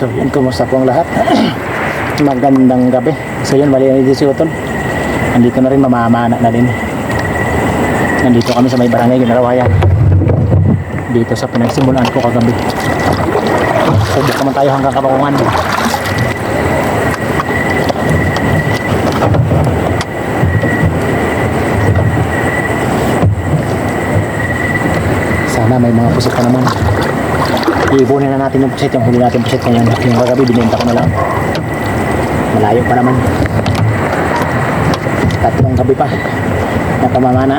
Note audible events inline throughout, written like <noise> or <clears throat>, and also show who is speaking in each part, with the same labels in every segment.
Speaker 1: So yun, kumusta po ang lahat? <clears throat> Magandang gabi. So yun, mali na si Utol. Nandito na rin, mamamana na din. Nandito kami sa may barangay Ginarawayan. Dito sa pinagsimulan ko kagabi. Subok naman tayo hanggang kabakungan. Sana may mga pusit pa naman. Iibunin na natin yung pusit, yung huli natin pusit ngayon. Yung kagabi, binenta ko na lang. Malayo pa naman. Tatlong gabi pa. Napamamana.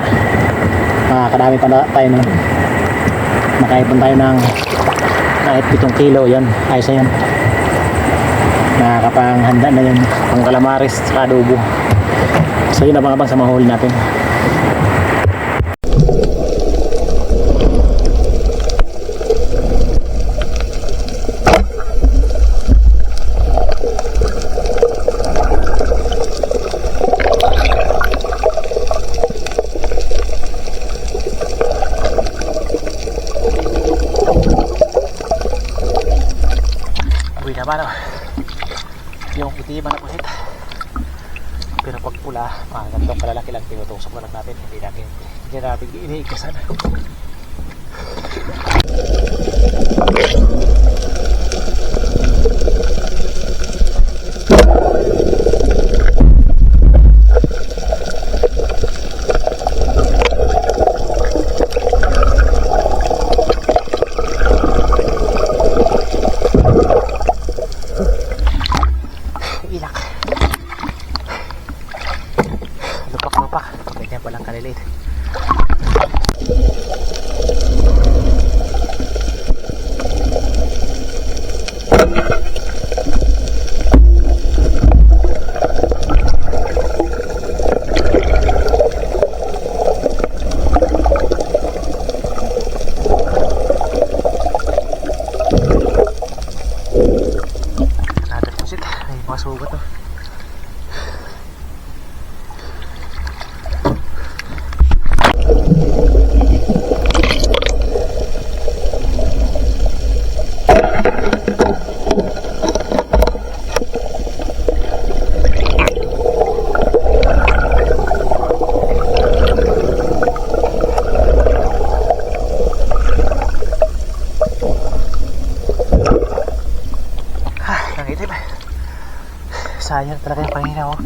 Speaker 1: Makakadami pa na tayo nun. Makaipon tayo ng kahit pitong kilo, yan. Ayos na yan. Nakakapanghanda na yan. Pang kalamaris, saka adobo. So yun abang-abang sa mahuli natin. Uwi na ba no? Yung itiban na pusit. Pero pag pula, mga ganitong kalalaki lang tinutusok na lang natin. Hindi natin, hindi natin iniikasan. Ilak. Lupak-lupak. Ganyan palang kalilit. Natin po sit. May mga sugat to. Ah, nangitim. Sayang talaga yung pangina oh.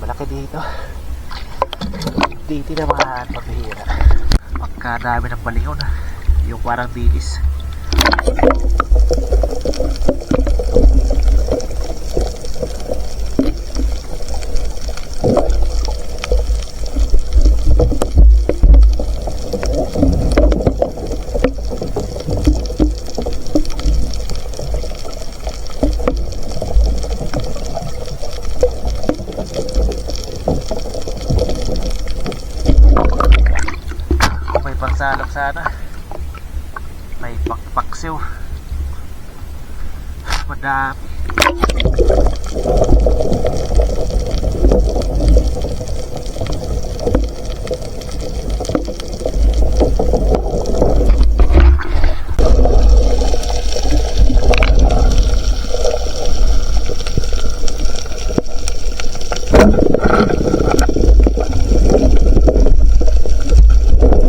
Speaker 1: Malaki dito. Dito naman pagbihira. Pagkadami ng balingon. Yung parang bilis. Pangsalok sana. May pakpaksiw. Madami.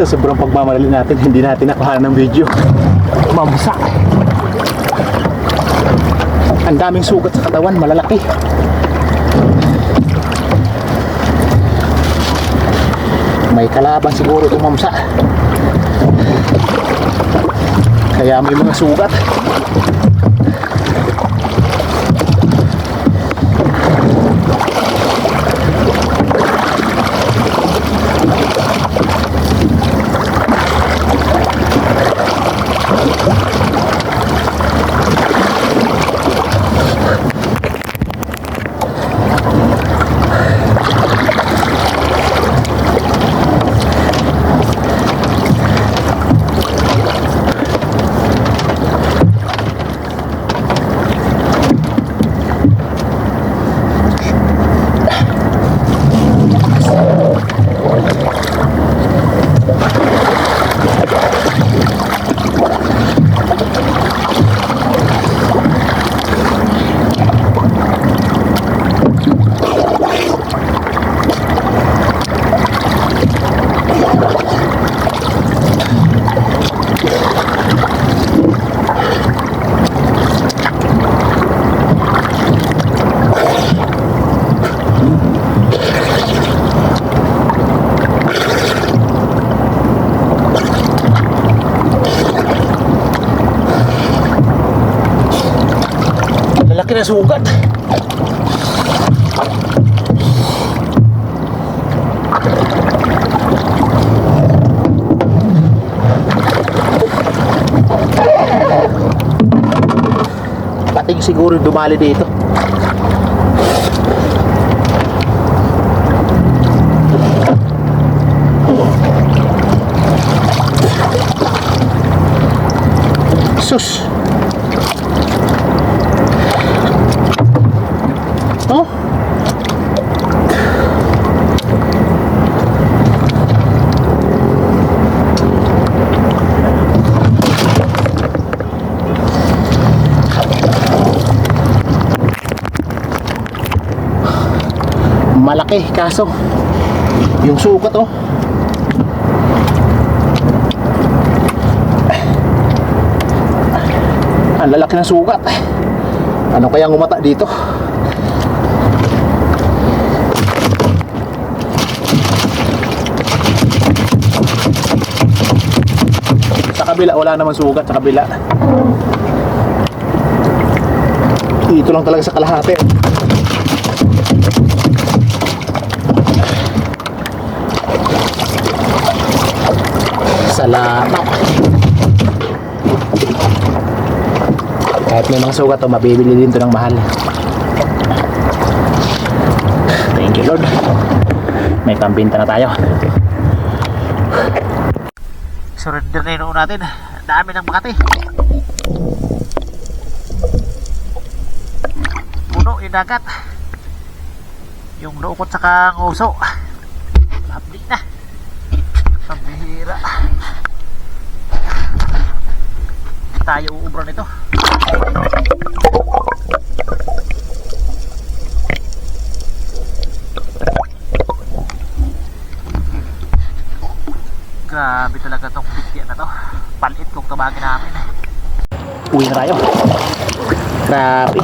Speaker 1: Sa sobrang pagmamalali natin, <laughs> hindi natin nakuha ng video. Mamsak. Ang daming sugat sa katawan, malalaki. May kalaban siguro tumamsa. Kaya may mga sugat. Lalaki na sugat. Pating siguro dumali dito. Sus! Oh. Malaki kaso yung sugat oh. Ang lalaki ng sugat. Ano kaya umata dito? Sa kabila, wala naman sugat sa kabila. Dito lang talaga sa kalahati. Salamat. Kahit may mga sugat to, mabibili din to ng mahal. Thank you Lord. May pambinta na tayo. Surrender na yung natin. Dami ng Makati. Puno yung dagat. Yung lukot sa kanguso. Labdi na. Pambihira. Tayo uubra nito. Grabe talaga tong bigyan na to. Palit kung tabagin namin. Uwi na tayo. Grabe.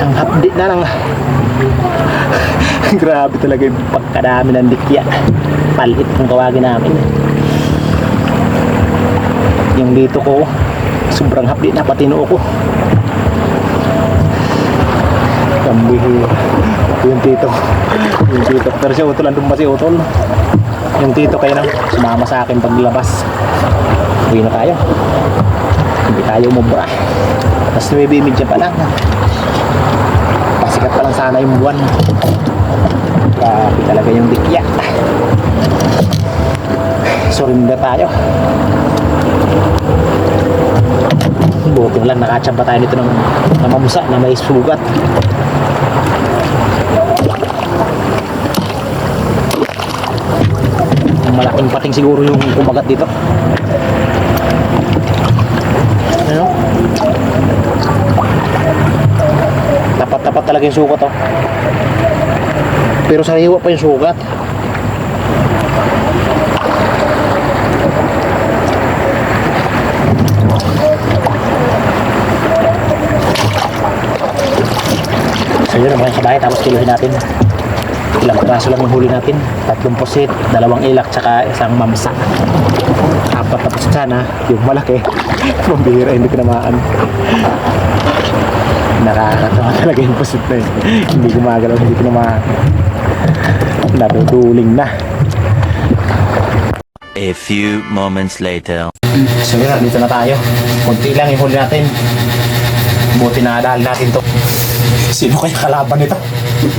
Speaker 1: Ang hapdi na lang. <laughs> Grabe talaga yung pagkadami ng dikya. Palit kung tawagin namin. Yung dito ko, sobrang hapdi na pati noo ko. Kambihi. Yung tito. Yung tito. Pero si Utol, andun ba si Utol? Yung tito kayo nang sumama sa akin paglabas. Uwi na tayo. Hindi tayo umubra. Tapos 9.30 pa lang. Pasikat pa lang sana yung buwan. Grabe talaga yung dikya. Surrender tayo. Buti lang nakatsamba tayo nito ng namamusa na may sugat. Malaking pating siguro yung kumagat dito. Ano? Tapat-tapat talaga yung sugat oh. Pero sa hiwa pa yung sugat. So yun ang mga kabahay, tapos kiluhin natin. Ilang piraso lang yung huli natin. Tatlong pusit, dalawang ilak, tsaka isang mamsa. Apat na pusit sana, yung malaki. <laughs> Pambihira, hindi tinamaan. Nakakatawa talaga yung pusit na yun. hindi gumagalaw, hindi tinamaan. Naduduling na.
Speaker 2: A few moments later.
Speaker 1: So yun, dito na tayo. Kunti lang yung huli natin. Buti na dahil natin to. Sino kaya kalaban nito?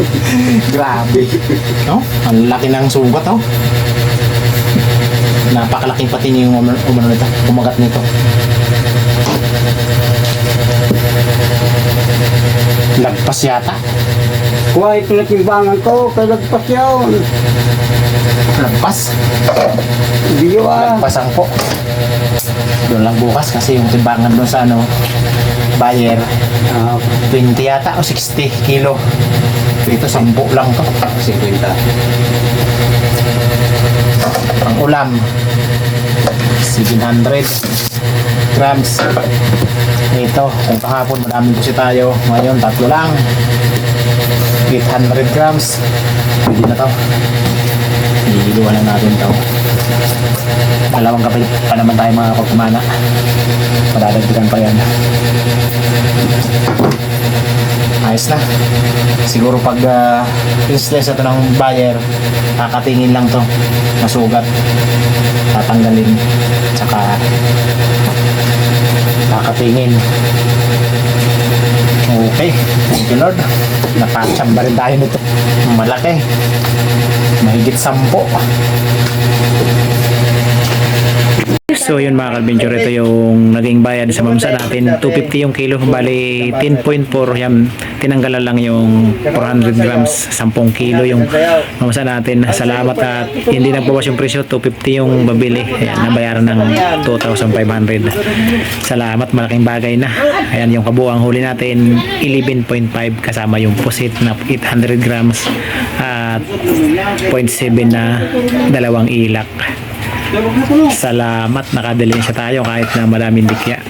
Speaker 1: <laughs> Grabe. No? Ang laki ng sugat, oh. Napakalaking pati niya yung umano, nito, kumagat nito. Lagpas yata.
Speaker 3: Kuha ito na timbangan ko, kay lagpas yun.
Speaker 1: Lagpas.
Speaker 3: Hindi ah.
Speaker 1: Lagpas ang po. Doon lang bukas kasi yung timbangan doon sa ano, buyer,
Speaker 3: Ah,
Speaker 1: 20 yata o 60 kilo. Dito 10 lang to.
Speaker 3: 50.
Speaker 1: Ang ulam 700 grams. Ito, kung kahapon madaming pusi tayo, ngayon tatlo lang. 800 grams. Pwede na to. Iiluwan lang natin to. Dalawang kapit pa naman tayo mga pagkumana. Padadagdagan pa yan. Ayos na. Siguro pag uh, pinsless ito ng buyer, kakatingin lang to. Masugat. Tatanggalin. Tsaka kakatingin. Okay. Thank you Lord. Napachamba rin tayo nito. Malaki. Mahigit sampo. So yun mga kalbenture, ito yung naging bayad sa mamsa natin. 250 yung kilo, bali 10.4 yan. Tinanggalan lang yung 400 grams, 10 kilo yung mamsa natin. Salamat at hindi nagbawas yung presyo, 250 yung babili. Ayan, nabayaran ng 2,500. Salamat, malaking bagay na. Ayan yung kabuang huli natin, 11.5 kasama yung pusit na 800 grams at 0.7 na dalawang ilak. Salamat, nakadali siya tayo kahit na maraming dikya.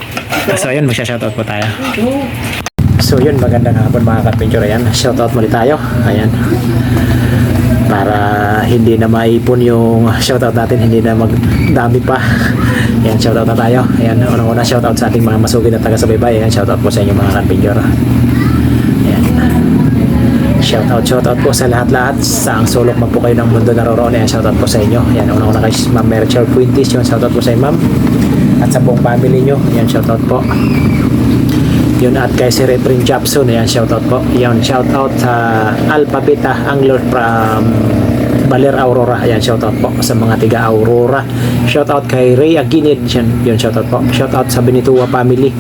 Speaker 1: So ayun, magsha-shoutout po tayo. So yun, magandang hapon mga kapinture. Ayan, shoutout muli tayo. Ayan. Para hindi na maipon yung shoutout natin, hindi na magdami pa. Ayan, shoutout na tayo. Ayan, unang-una shoutout sa ating mga masugid na taga-subaybay. Ayan, shoutout po sa inyo mga kapinture. Shoutout, shoutout po sa lahat-lahat sa ang sulok man po kayo ng mundo naroroon. Ayan, shoutout po sa inyo. Ayan, una-una kay Ma'am Merichel Fuentes. Yun, shoutout po sa Ma'am. At sa buong family nyo. Ayan, shoutout po. Yun, at kay si Reprin Japson. Ayan, shoutout po. Ayan, shoutout sa Alpha Beta Angler from Baler Aurora. Ayan, shoutout po sa mga tiga Aurora. Shoutout kay Ray Aguinid. Yun, yun shoutout po. Shoutout sa Benituwa family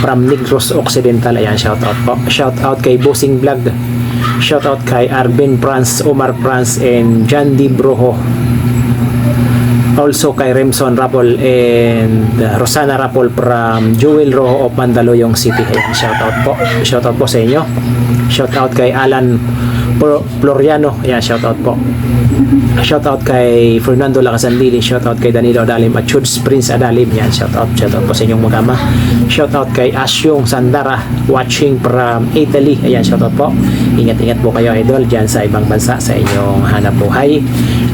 Speaker 1: from Negros Occidental. Ayan, shoutout po. Shoutout kay Bossing Vlog. Shoutout kay Arvin Franz, Omar Franz, and John D. Broho. Also kay Remson Rapol and Rosana Rapol from Jewel Rojo of Mandaluyong City. Ayan, shoutout po. Shoutout po sa inyo. Shoutout kay Alan Floriano. Ayan, shoutout po. Shoutout kay Fernando Lacasanlili, shoutout kay Danilo Adalim at Chuds Prince Adalim. Yan, shoutout, shoutout po sa inyong magama. Shoutout kay Asyong Sandara watching from Italy. Ayan, shoutout po. Ingat-ingat po kayo idol dyan sa ibang bansa sa inyong hanap buhay.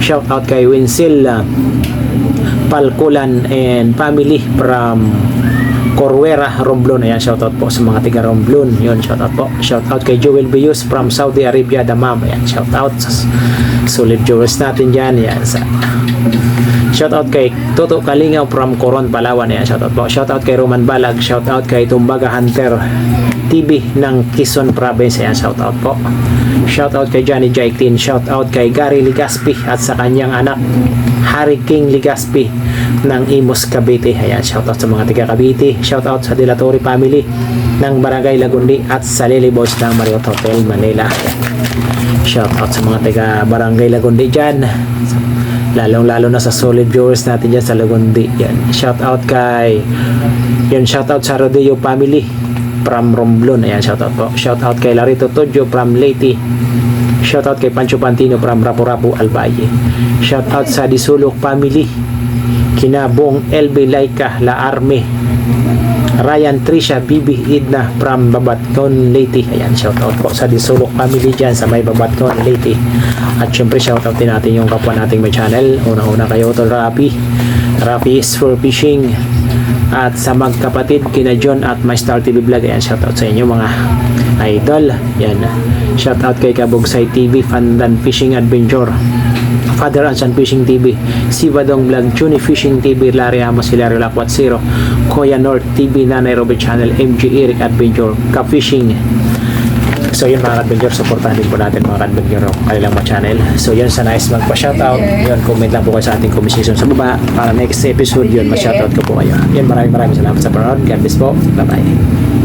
Speaker 1: Shoutout kay Winsil uh, Palkulan and family from Corwera, Romblon. Ayan, shoutout po sa mga tiga Romblon. Yun, shoutout po. Shoutout kay Joel Bius from Saudi Arabia, Damam. Ayan, shoutout. Solid viewers natin dyan. Ayan, sa Shoutout kay Toto Kalingaw from Coron, Palawan. Ayan, shoutout po. Shoutout kay Roman Balag. Shoutout kay Tumbaga Hunter TV ng Quezon Province. Ayan, shoutout po. Shoutout kay Johnny Jaitin. Shoutout kay Gary Ligaspi at sa kanyang anak Harry King Ligaspi ng Imus Cavite. Ayan, shoutout sa mga tiga Cavite. Shoutout sa Dilatori family ng Barangay Lagundi at sa Lily Boys ng Marriott Hotel Manila. Ayan. Shoutout sa mga tiga Barangay Lagundi dyan. Lalong lalo na sa solid viewers natin dyan sa Lagundi. Yan. Shoutout kay yun, shoutout sa Rodeo family from Romblon. Ayan, shoutout po. Shoutout kay Larito Tojo from Leyte. Shoutout kay Pancho Pantino from Rapu-Rapu, Albaye. Shoutout sa Disulok family. Kinabong LB Laika La Arme Ryan Trisha Bibi Idna from Babatcon Leyte. Ayan shoutout po sa Disulok family dyan sa may Babatcon Leyte. At syempre shoutout din natin yung kapwa nating may channel. Unang-una kayo Tol Rapi. Rapi is for fishing at sa magkapatid kina John at My Star TV Vlog ayan shoutout sa inyo mga idol yan shoutout kay Kabugsay TV Fandan Fishing Adventure Father and Son Fishing TV, Sibadong Vlog, Juni Fishing TV, Larry Amos, Hilario Lakwat Zero, Koya North TV, Nanay Robert Channel, MG Eric Adventure, Ka-Fishing. So yun mga adventure, supportahan din po natin mga adventure ng kanilang mga channel. So yun, sa nice magpa-shoutout. Yun, comment lang po kayo sa ating conversation sa baba. Para next episode yun, ma-shoutout ko po kayo. Yun, maraming maraming salamat sa panonood. God bless po. Bye-bye.